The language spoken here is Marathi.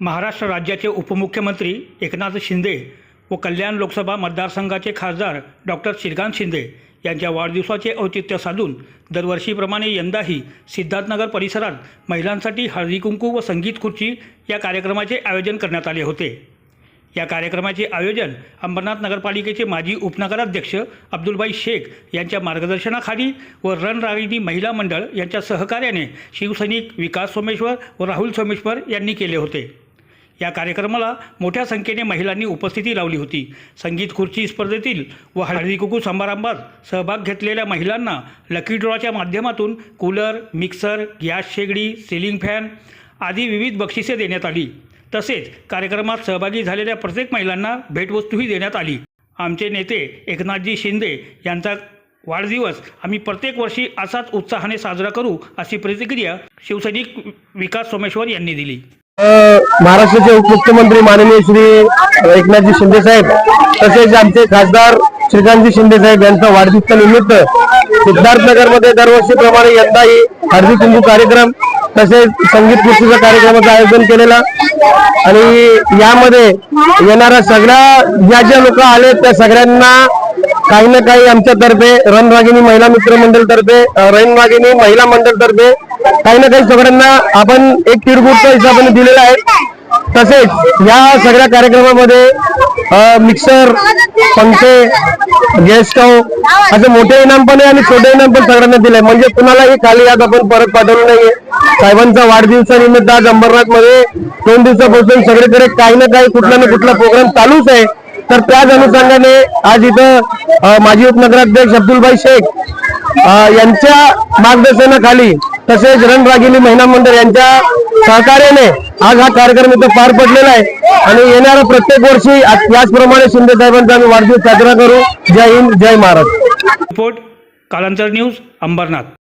महाराष्ट्र राज्याचे उपमुख्यमंत्री एकनाथ शिंदे व कल्याण लोकसभा मतदारसंघाचे खासदार डॉक्टर श्रीकांत शिंदे यांच्या वाढदिवसाचे औचित्य साधून दरवर्षीप्रमाणे यंदाही सिद्धार्थनगर परिसरात महिलांसाठी हळदी कुंकू व संगीत खुर्ची या कार्यक्रमाचे आयोजन करण्यात आले होते. या कार्यक्रमाचे आयोजन अंबरनाथ नगरपालिकेचे माजी उपनगराध्यक्ष अब्दुलबाई शेख यांच्या मार्गदर्शनाखाली व रणरागिणी महिला मंडळ यांच्या सहकार्याने शिवसैनिक विकास सोमेश्वर व राहुल सोमेश्वर यांनी केले होते. या कार्यक्रमाला मोठ्या संख्येने महिलांनी उपस्थिती लावली होती. संगीत खुर्ची स्पर्धेतील व हळदी कुकू समारंभात सहभाग घेतलेल्या महिलांना लकी ड्रॉच्या माध्यमातून कूलर मिक्सर गॅस शेगडी सिलिंग फॅन आदी विविध बक्षिसे देण्यात आली. तसेच कार्यक्रमात सहभागी झालेल्या प्रत्येक महिलांना भेटवस्तूही देण्यात आली. आमचे नेते एकनाथजी शिंदे यांचा वाढदिवस आम्ही प्रत्येक वर्षी असाच उत्साहाने साजरा करू अशी प्रतिक्रिया शिवसैनिक विकास सोमेश्वर यांनी दिली. महाराष्ट्राचे उपमुख्यमंत्री माननीय श्री एकनाथजी शिंदे साहेब तसेच आमचे खासदार श्रीकांतजी शिंदे साहेब यांचा वाढदिवसानिमित्त सिद्धार्थनगरमध्ये दरवर्षीप्रमाणे यंदाही हळदी कुंकू कार्यक्रम तसेच संगीत कुस्तीचा कार्यक्रमाचं आयोजन केलेला. आणि यामध्ये येणाऱ्या सगळ्या ज्या ज्या लोक आले त्या सगळ्यांना काही ना काही आमच्यातर्फे रणरागिणी महिला मित्र मंडळ तर्फे महिला मंडळ तर्फे काही ना काही सगळ्यांना आपण एक तिळगुटच्या हिशोबाने दिलेला आहे. तसेच या सगळ्या कार्यक्रमामध्ये मिक्सर पंखे गॅस स्टव्ह असे मोठे इनाम पण आहे आणि छोटे इनाम पण सगळ्यांना दिले म्हणजे कुणालाही खाली आज आपण परत पाठवलं नाहीये. साहेबांचा वाढदिवसानिमित्त आज अंबरनाथमध्ये दोन दिवसापासून सगळीकडे काही ना काही कुठला ना कुठला प्रोग्राम चालूच आहे. तर त्याच अनुषंगाने आज इथं माजी उपनगराध्यक्ष अब्दुलभाई शेख यांच्या मार्गदर्शनाखाली तसेच रणरागिनी महिला मंडळ यांच्या सहकार्याने आज हा कार्यक्रम इथं पार पडलेला आहे. आणि येणाऱ्या प्रत्येक वर्षी याचप्रमाणे शिंदे साहेबांचा आम्ही वाढदिवस साजरा करू. जय हिंद जय महाराज रिपोर्ट कालांतर न्यूज अंबरनाथ.